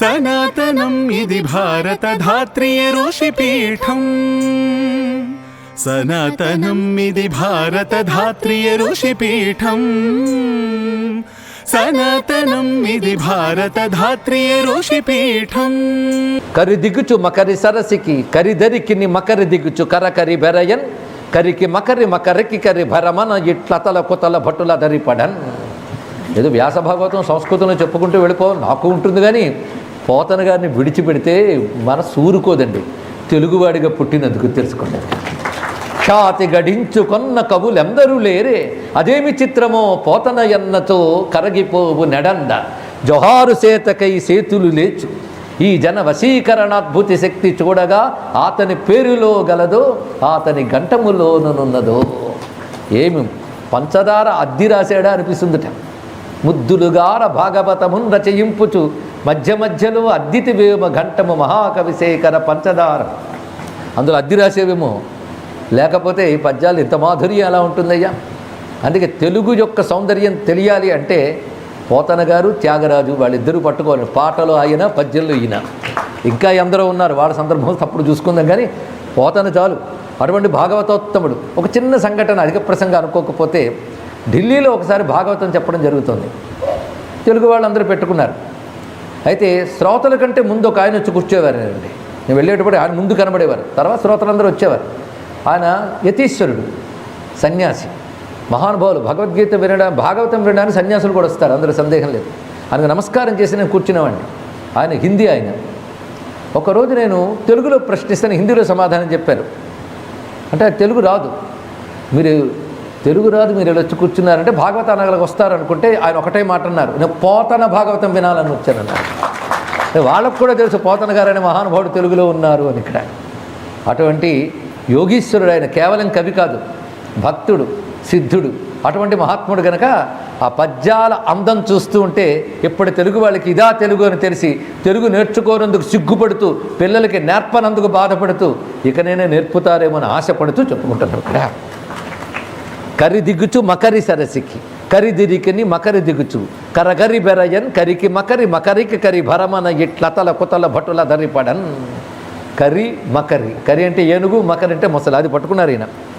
సనాతనం ఇది భారత ధాత్రియ ఋషిపీఠం. సనాతనం ఇది భారత ధాత్రియ ఋషిపీఠం. సనాతనం ఇది భారత ధాత్రియ ఋషిపీఠం. కరి దిగుచు మకరి సరసికి కరిదరికిని మకరి దిగుచు కరకరి బెరయన్. కరికి మకరి మకరికి కరి భరమన ఇట్లతల కుతల భటుల ధరిపడన్. ఏదో వ్యాస భాగవతం సంస్కృతంలో చెప్పుకుంటూ వెళ్ళిపో నాకు ఉంటుంది కానీ పోతన గారిని విడిచిపెడితే మన సూరుకోదండి తెలుగువాడిగా పుట్టినందుకు తెలుసుకోండి. ఖ్యాతి గడించుకొన్న కవులెందరూ లేరే. అదేమి చిత్రమో పోతన ఎన్నతో కరగిపోవు నెడంద. జొహారు సేతకై సేతులు లేచు. ఈ జన వశీకరణాద్భుతి శక్తి చూడగా అతని పేరులో గలదో అతని గంటములోనున్నదో ఏమి పంచదార అద్ది రాశాడా అనిపిస్తుందిట. ముద్దులుగార భాగవతమున్ రచయింపుచు మధ్య మధ్యలో అద్దితి వేమ ఘంటము మహాకవిశేఖర పంచదార. అందులో అద్ది రాసేవేమో? లేకపోతే ఈ పద్యాలు ఇంత మాధుర్యం ఎలా ఉంటుందయ్యా? అందుకే తెలుగు యొక్క సౌందర్యం తెలియాలి అంటే పోతన గారు త్యాగరాజు వాళ్ళిద్దరూ పట్టుకోవాలి. పాటలు ఆయన పద్యంలో ఈయన. ఇంకా ఎందరో ఉన్నారు. వాళ్ళ సందర్భం తప్పుడు చూసుకుందాం కానీ పోతన చాలు. అటువంటి భాగవతోత్తముడు. ఒక చిన్న సంఘటన అధిక ప్రసంగం అనుకోకపోతే ఢిల్లీలో ఒకసారి భాగవతం చెప్పడం జరుగుతుంది. తెలుగు వాళ్ళందరూ పెట్టుకున్నారు. అయితే శ్రోతల కంటే ముందు ఒక ఆయన వచ్చి కూర్చోవారండి నేను వెళ్ళేటప్పుడు ఆయన ముందు కనబడేవారు. తర్వాత శ్రోతలందరూ వచ్చేవారు. ఆయన యతీశ్వరుడు సన్యాసి మహానుభావులు భగవద్గీత వినడం భాగవతం వినడానికి సన్యాసులు కూడా వస్తారు. అందులో సందేహం లేదు. ఆయనకు నమస్కారం చేసి నేను కూర్చునేవాడిని. ఆయన హిందీ ఆయన. ఒకరోజు నేను తెలుగులో ప్రశ్నిస్తాను హిందీలో సమాధానం చెప్పారు. అంటే తెలుగు రాదు. మీరు తెలుగు రాదు మీరు ఇలా వచ్చి కూర్చున్నారంటే భాగవత అనగలకు వస్తారనుకుంటే ఆయన ఒకటే మాట అన్నారు. నేను పోతన భాగవతం వినాలని వచ్చానన్నారు వాళ్ళకు కూడా తెలుసు పోతన గారు అనే మహానుభావుడు తెలుగులో ఉన్నారు అని ఇక్కడ. అటువంటి యోగీశ్వరుడు ఆయన కేవలం కవి కాదు భక్తుడు సిద్ధుడు అటువంటి మహాత్ముడు గనక ఆ పద్యాల అందం చూస్తూ ఉంటే ఇప్పుడు తెలుగు వాళ్ళకి ఇదా తెలుగు అని తెలిసి తెలుగు నేర్చుకోనందుకు సిగ్గుపడుతూ పిల్లలకి నేర్పనందుకు బాధపడుతూ ఇకనైనా నేర్పుతారేమో అని ఆశపడుతూ చెప్పుకుంటున్నారు ఇక్కడ. కరి దిగుచు మకరి సరసికి. కరి దిరికిని మకరి దిగుచు. కరగరి బెరయన్ కరికి మకరి మకరికి కరి భరమన ఇట్లతల కుతల భటుల ధరిపడన్ కరి మకరి. కరి అంటే ఏనుగు మకరి అంటే మొసలు. అది పట్టుకున్నారు ఈయన.